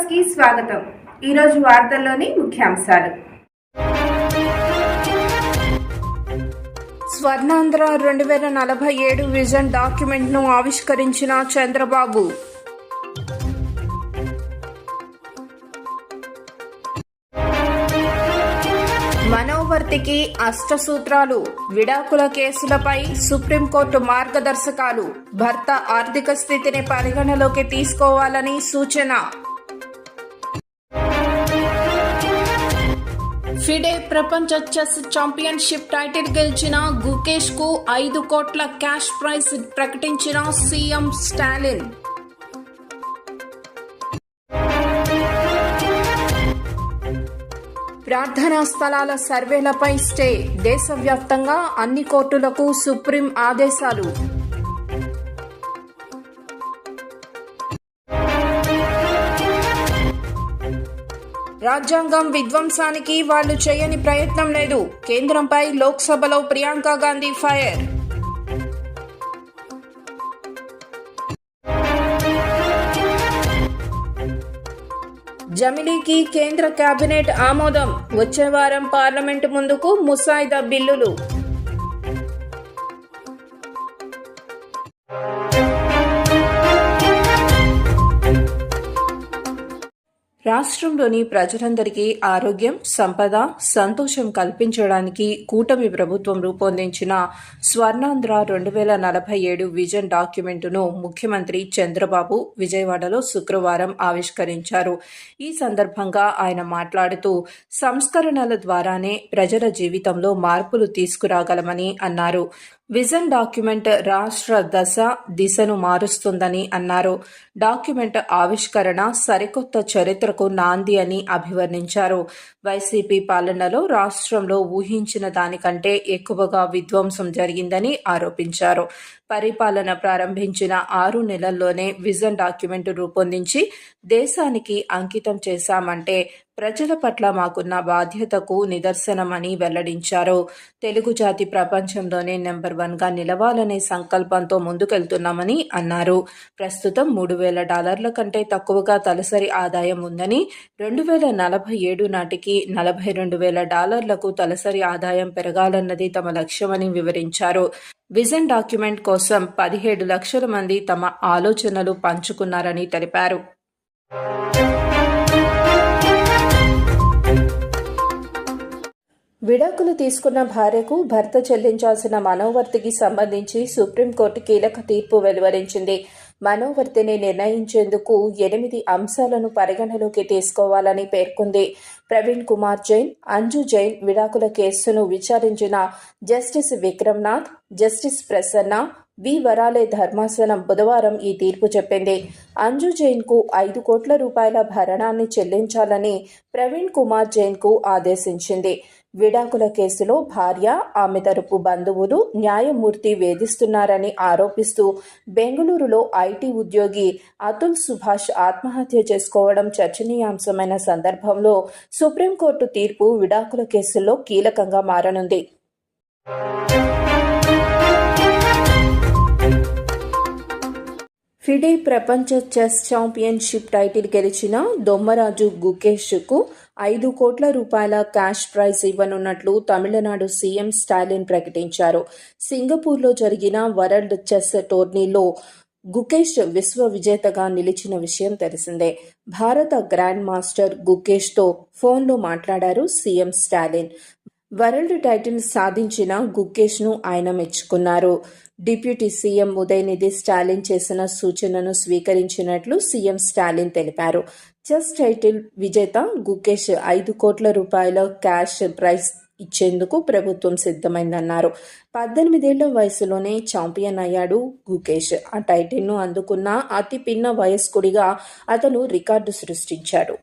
న్యూస్కి స్వాగతం. ఈరోజు వార్తల్లోని ముఖ్యాంశాలు. స్వర్ణాంధ్ర రెండు వేల నలభై ఏడు విజన్ డాక్యుమెంట్ను ఆవిష్కరించిన చంద్రబాబు. మనోవర్తికి అష్టసూత్రాలు విడాకుల కేసులపై సుప్రీంకోర్టు మార్గదర్శకాలు భర్త ఆర్థిక స్థితిని పరిగణలోకి తీసుకోవాలని సూచన. ఫిడే ప్రపంచ చెస్ ఛాంపియన్షిప్ టైటిల్ గెలిచిన గుకేష్కు ఐదు కోట్ల క్యాష్ ప్రైజ్ ప్రకటించిన సీఎం స్టాలిన్. ప్రార్థనా స్థలాల సర్వేలపై స్టే దేశవ్యాప్తంగా అన్ని కోర్టులకు సుప్రీం ఆదేశాలు. రాజ్యాంగం విధ్వంసానికి వాళ్ళు చేయని ప్రయత్నం లేదు. కేంద్రంపై లోక్సభలో ప్రియాంక గాంధీ ఫైర్. జమిలీకి కేంద్ర కేబినెట్ ఆమోదం. వచ్చే వారం పార్లమెంటు ముందుకు ముసాయిదా బిల్లులు. రాష్ట్రంలోని ప్రజలందరికీ ఆరోగ్యం సంపద సంతోషం కల్పించడానికి కూటమి ప్రభుత్వం రూపొందించిన స్వర్ణాంధ్ర రెండు వేల నలభై ఏడు విజన్ డాక్యుమెంటును ముఖ్యమంత్రి చంద్రబాబు విజయవాడలో శుక్రవారం ఆవిష్కరించారు. ఈ సందర్భంగా ఆయన మాట్లాడుతూ సంస్కరణల ద్వారానే ప్రజల జీవితంలో మార్పులు తీసుకురాగలమని అన్నారు. విజన్ డాక్యుమెంట్ రాష్ట్ర దశ దిశను మారుస్తుందని అన్నారు. డాక్యుమెంట్ ఆవిష్కరణ సరికొత్త చరిత్రకు నాంది అని అభివర్ణించారు. వైసీపీ పాలనలో రాష్ట్రంలో ఊహించిన దానికంటే ఎక్కువగా విధ్వంసం జరిగిందని ఆరోపించారు. పరిపాలన ప్రారంభించిన ఆరు నెలల్లోనే విజన్ డాక్యుమెంట్ రూపొందించి దేశానికి అంకితం చేశామంటే ప్రజల పట్ల మాకున్న బాధ్యతకు నిదర్శనమని వెల్లడించారు. తెలుగు జాతి ప్రపంచంలోనే నెంబర్ వన్గా నిలవాలనే సంకల్పంతో ముందుకెళ్తున్నామని అన్నారు. ప్రస్తుతం మూడు వేల డాలర్ల కంటే తక్కువగా తలసరి ఆదాయం ఉందని రెండు వేల నలభై ఏడు నాటికి నలభై రెండు వేల డాలర్లకు తలసరి ఆదాయం పెరగాలన్నది తమ లక్ష్యమని వివరించారు. విజన్ డాక్యుమెంట్ కోసం పదిహేడు లక్షల మంది తమ ఆలోచనలు పంచుకున్నారని తెలిపారు. విడాకులు తీసుకున్న భార్యకు భర్త చెల్లించాల్సిన మనోవర్తికి సంబంధించి సుప్రీంకోర్టు కీలక తీర్పు వెలువరించింది. మనోవర్తిని నిర్ణయించేందుకు ఎనిమిది అంశాలను పరిగణలోకి తీసుకోవాలని పేర్కొంది. ప్రవీణ్ కుమార్ జైన్ అంజు జైన్ విడాకుల కేసును విచారించిన justice Vikramnath justice Prasanna V Varale ధర్మాసనం బుధవారం ఈ తీర్పు చెప్పింది. అంజు జైన్కు ఐదు కోట్ల రూపాయల భరణాన్ని చెల్లించాలని ప్రవీణ్ కుమార్ జైన్కు ఆదేశించింది. విడాకుల కేసులో భార్య ఆమె తరపు బంధువులు న్యాయమూర్తి వేధిస్తున్నారని ఆరోపిస్తూ బెంగళూరులో ఐటీ ఉద్యోగి అతుల్ సుభాష్ ఆత్మహత్య చేసుకోవడం చర్చనీయాంశమైన సందర్భంలో సుప్రీంకోర్టు తీర్పు విడాకుల కేసుల్లో కీలకంగా మారనుంది. ఫిడే ప్రపంచ చెస్ ఛాంపియన్షిప్ టైటిల్ గెలిచిన దొమ్మరాజు గుకేష్కు ఐదు కోట్ల రూపాయల క్యాష్ ప్రైజ్ ఇవ్వనున్నట్లు తమిళనాడు సీఎం స్టాలిన్ ప్రకటించారు. సింగపూర్లో జరిగిన వరల్డ్ చెస్ టోర్నీలో గుకేష్ విశ్వ విజేతగా నిలిచిన విషయం తెలిసిందే. భారత గ్రాండ్ మాస్టర్ గుకేష్తో ఫోన్లో మాట్లాడారు సీఎం స్టాలిన్. వరల్డ్ టైటిల్ సాధించిన గుకేష్ను ఆయన మెచ్చుకున్నారు. డిప్యూటీ సీఎం ఉదయనిధి స్టాలిన్ చేసిన సూచనను స్వీకరించినట్లు సీఎం స్టాలిన్ తెలిపారు. చెస్ టైటిల్ విజేత గుకేష్ ఐదు కోట్ల రూపాయల క్యాష్ ప్రైజ్ ఇచ్చేందుకు ప్రభుత్వం సిద్ధమైందన్నారు. పద్దెనిమిదేళ్ళ వయసులోనే ఛాంపియన్ అయ్యాడు గుకేష్. ఆ టైటిల్ను అందుకున్న అతి పిన్న వయస్కుడిగా అతను రికార్డు సృష్టించాడు.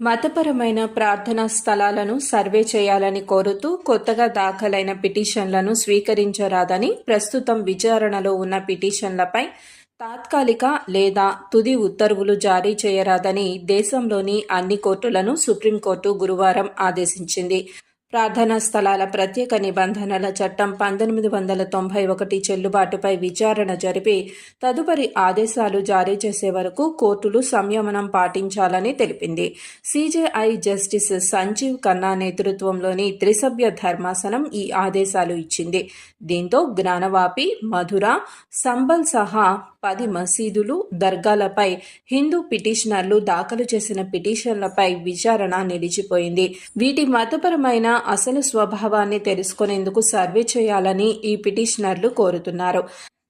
మతపరమైన ప్రార్థనా స్థలాలను సర్వే చేయాలని కోరుతూ కొత్తగా దాఖలైన పిటిషన్లను స్వీకరించరాదని ప్రస్తుతం విచారణలో ఉన్న పిటిషన్లపై తాత్కాలిక లేదా తుది ఉత్తర్వులు జారీ చేయరాదని దేశంలోని అన్ని కోర్టులను సుప్రీంకోర్టు గురువారం ఆదేశించింది. ప్రార్థనా స్థలాల ప్రత్యేక నిబంధనల చట్టం పంతొమ్మిది వందల తొంభై ఒకటి చెల్లుబాటుపై విచారణ జరిపి తదుపరి ఆదేశాలు జారీ చేసే వరకు కోర్టులు సంయమనం పాటించాలని తెలిపింది. సిజేఐ జస్టిస్ సంజీవ్ ఖన్నా నేతృత్వంలోని త్రిసభ్య ధర్మాసనం ఈ ఆదేశాలు ఇచ్చింది. దీంతో జ్ఞానవాపి మధుర సంబల్ సహా పది మసీదులు దర్గాలపై హిందూ పిటిషనర్లు దాఖలు చేసిన పిటిషన్లపై విచారణ నిలిచిపోయింది. వీటి మతపరమైన అసలు స్వభావాన్ని తెలుసుకునేందుకు సర్వే చేయాలని ఈ పిటిషనర్లు కోరుతున్నారు.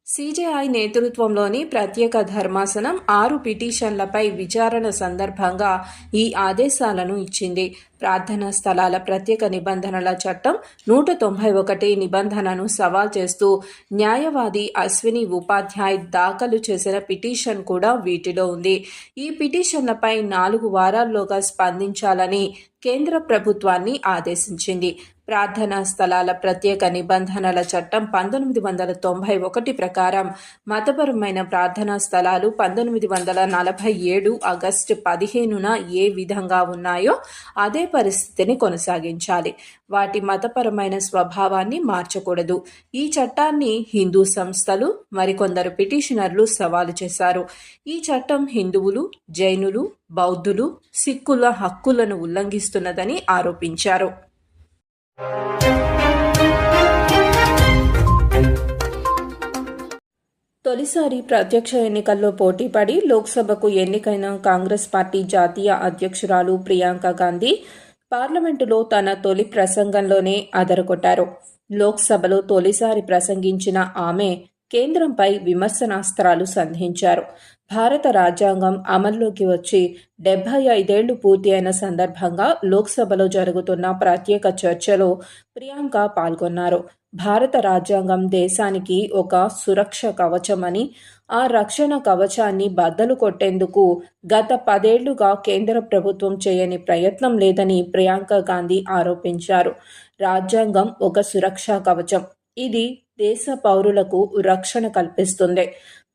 సీజేఐ నేతృత్వంలోని ప్రత్యేక ధర్మాసనం ఆరు పిటిషన్లపై విచారణ సందర్భంగా ఈ ఆదేశాలను ఇచ్చింది. ప్రార్థనా స్థలాల ప్రత్యేక నిబంధనల చట్టం నూట తొంభై ఒకటి నిబంధనను సవాల్ చేస్తూ న్యాయవాది అశ్విని ఉపాధ్యాయ్ దాఖలు చేసిన పిటిషన్ కూడా వీటిలో ఉంది. ఈ పిటిషన్లపై నాలుగు వారాల్లోగా స్పందించాలని కేంద్ర ప్రభుత్వాన్ని ఆదేశించింది. ప్రార్థనా స్థలాల ప్రత్యేక నిబంధనల చట్టం పంతొమ్మిది వందల తొంభై ఒకటి ప్రకారం మతపరమైన ప్రార్థనా స్థలాలు పంతొమ్మిది వందల నలభై ఏడు ఆగస్టు పదిహేనున ఏ విధంగా ఉన్నాయో అదే పరిస్థితిని కొనసాగించాలి. వాటి మతపరమైన స్వభావాన్ని మార్చకూడదు. ఈ చట్టాన్ని హిందూ సంస్థలు మరికొందరు పిటిషనర్లు సవాలు చేశారు. ఈ చట్టం హిందువులు జైనులు బౌద్ధులు సిక్కుల హక్కులను ఉల్లంఘిస్తున్నదని ఆరోపించారు. తొలిసారి ప్రత్యక్ష ఎన్నికల్లో పోటీపడి లోక్సభకు ఎన్నికైన కాంగ్రెస్ పార్టీ జాతీయ అధ్యక్షురాలు ప్రియాంక గాంధీ పార్లమెంటులో తన తొలి ప్రసంగంలోనే అదరగొట్టారు. లోక్సభలో తొలిసారి ప్రసంగించిన ఆమె కేంద్రంపై విమర్శనాస్త్రాలు సంధించారు. భారత రాజ్యాంగం అమల్లోకి వచ్చి డెబ్బై ఐదేళ్ళు పూర్తి అయిన సందర్భంగా లోక్సభలో జరుగుతున్న ప్రత్యేక చర్చలో ప్రియాంక పాల్గొన్నారు. భారత రాజ్యాంగం దేశానికి ఒక సురక్ష కవచమని ఆ రక్షణ కవచాన్ని బద్దలు కొట్టేందుకు గత పదేళ్ళుగా కేంద్ర ప్రభుత్వం చేయని ప్రయత్నం లేదని ప్రియాంక గాంధీ ఆరోపించారు. రాజ్యాంగం ఒక సురక్షా కవచం. ఇది దేశ పౌరులకు రక్షణ కల్పిస్తుంది.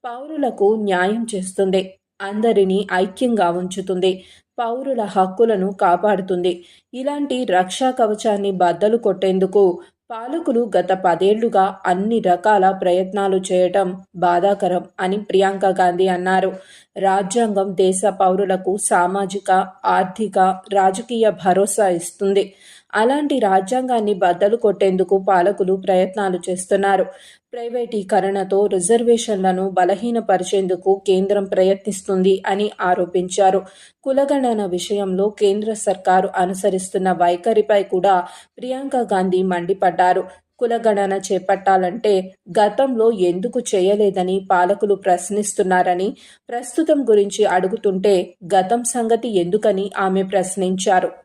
పౌరులకు న్యాయం చేస్తుంది. అందరినీ ఐక్యంగా ఉంచుతుంది. పౌరుల హక్కులను కాపాడుతుంది. ఇలాంటి రక్షా కవచాన్ని బద్దలు కొట్టేందుకు పాలకులు గత పదేళ్ళుగా అన్ని రకాల ప్రయత్నాలు చేయటం బాధాకరం అని ప్రియాంక గాంధీ అన్నారు. రాజ్యాంగం దేశ పౌరులకు సామాజిక ఆర్థిక రాజకీయ భరోసా ఇస్తుంది. అలాంటి రాజ్యాంగాన్ని బద్దలు కొట్టేందుకు పాలకులు ప్రయత్నాలు చేస్తున్నారు. ప్రైవేటీకరణతో రిజర్వేషన్లను బలహీనపరిచేందుకు కేంద్రం ప్రయత్నిస్తుంది అని ఆరోపించారు. కులగణన విషయంలో కేంద్ర సర్కారు అనుసరిస్తున్న వైఖరిపై కూడా ప్రియాంక గాంధీ మండిపడ్డారు. కులగణన చేపట్టాలంటే గతంలో ఎందుకు చేయలేదని పాలకులు ప్రశ్నిస్తున్నారని ప్రస్తుతం గురించి అడుగుతుంటే గతం సంగతి ఎందుకని ఆమె ప్రశ్నించారు.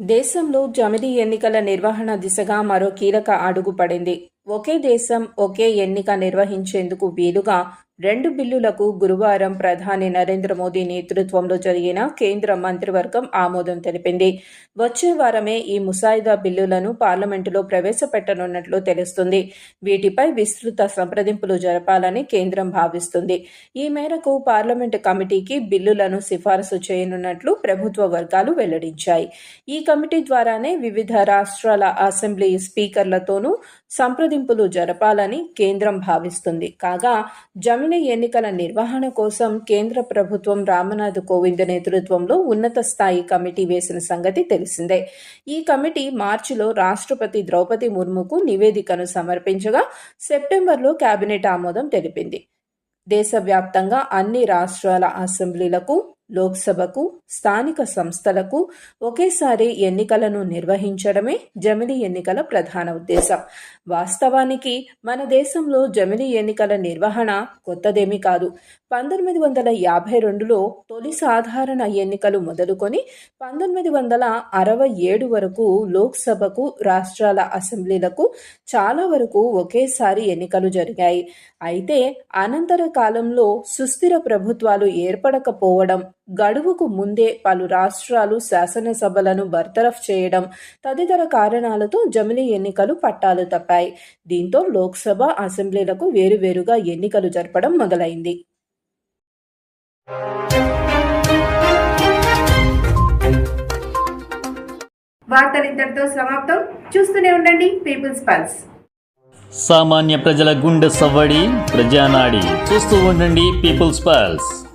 దేశంలో జమిలీ ఎన్నికల నిర్వహణ దిశగా మరో కీలక అడుగు పడింది. ఒకే దేశం ఒకే ఎన్నిక నిర్వహించేందుకు వీలుగా రెండు బిల్లులకు గురువారం ప్రధాని నరేంద్ర మోదీ నేతృత్వంలో జరిగిన కేంద్ర మంత్రివర్గం ఆమోదం తెలిపింది. వచ్చే వారమే ఈ ముసాయిదా బిల్లులను పార్లమెంటులో ప్రవేశపెట్టనున్నట్లు తెలుస్తుంది. వీటిపై విస్తృత సంప్రదింపులు జరపాలని కేంద్రం భావిస్తుంది. ఈ మేరకు పార్లమెంటు కమిటీకి బిల్లులను సిఫారసు చేయనున్నట్లు ప్రభుత్వ వర్గాలు వెల్లడించాయి. ఈ కమిటీ ద్వారానే వివిధ రాష్ట్రాల అసెంబ్లీ స్పీకర్లతోనూ సంప్రదింపులు జరపాలని కేంద్రం భావిస్తుంది. కాగా జమిని ఎన్నికల నిర్వహణ కోసం కేంద్ర ప్రభుత్వం రామనాథ్ కోవింద్ నేతృత్వంలో ఉన్నత స్థాయి కమిటీ వేసిన సంగతి తెలిసిందే. ఈ కమిటీ మార్చిలో రాష్ట్రపతి ద్రౌపది ముర్ముకు నివేదికను సమర్పించగా సెప్టెంబర్లో కేబినెట్ ఆమోదం తెలిపింది. దేశవ్యాప్తంగా అన్ని రాష్ట్రాల అసెంబ్లీలకు లోక్సభకు స్థానిక సంస్థలకు ఒకేసారి ఎన్నికలను నిర్వహించడమే జమిలి ఎన్నికల ప్రధాన ఉద్దేశం. వాస్తవానికి మన దేశంలో జమిలి ఎన్నికల నిర్వహణ కొత్తదేమీ కాదు. పంతొమ్మిది వందల యాభై రెండులో తొలి సాధారణ ఎన్నికలు మొదలుకొని పంతొమ్మిది వందల అరవై ఏడు వరకు లోక్సభకు రాష్ట్రాల అసెంబ్లీలకు చాలా వరకు ఒకేసారి ఎన్నికలు జరిగాయి. అయితే అనంతర కాలంలో సుస్థిర ప్రభుత్వాలు ఏర్పడకపోవడం గడువుకు ముందే పలు రాష్ట్రాలు శాసనసభలను బర్తరఫ్ చేయడం తదితర కారణాలతో జమిలి ఎన్నికలు పట్టాలు తప్పాయి. దీంతో లోక్సభ అసెంబ్లీలకు వేరువేరుగా ఎన్నికలు జరపడం మొదలైంది. సమాప్తం. చూస్తూనే ఉండండి పీపుల్స్ సామాన్య ప్రజల గుండె సవ్వడి ప్రజానాడి. చూస్తూ ఉండండి పీపుల్స్ పల్స్.